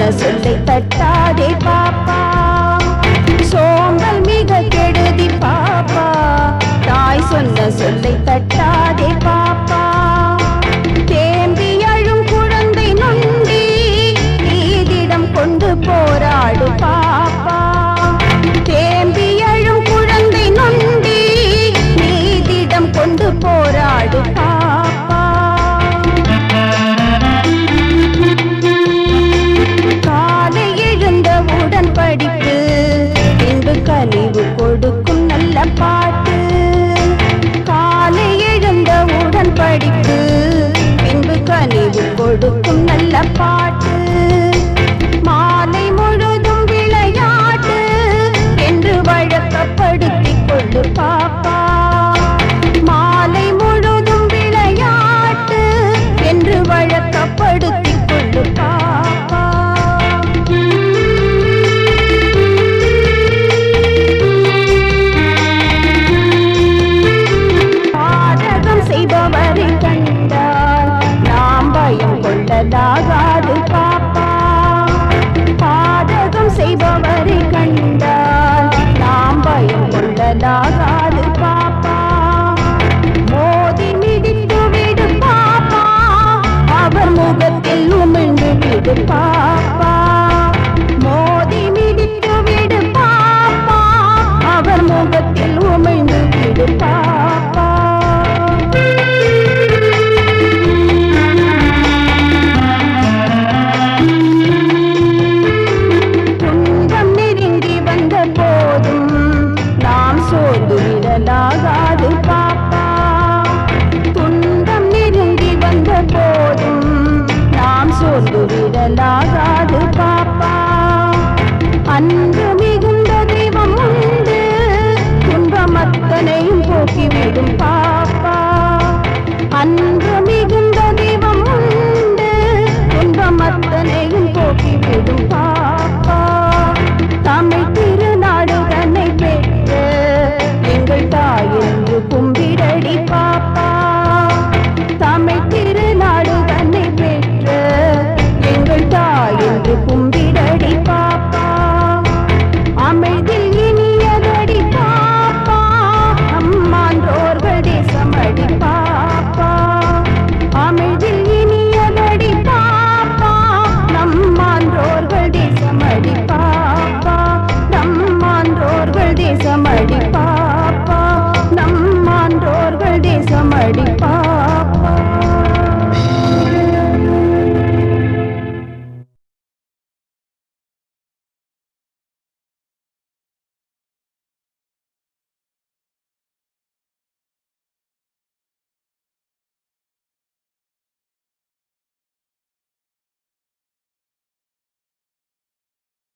சொன்ன சொல்லை தட்டாதே பாப்பா. சோம்பல் மிக கெடுதி பாப்பா. தாய் சொன்ன சொல்லை தட்டாதே பா పొద్దు విడలాగా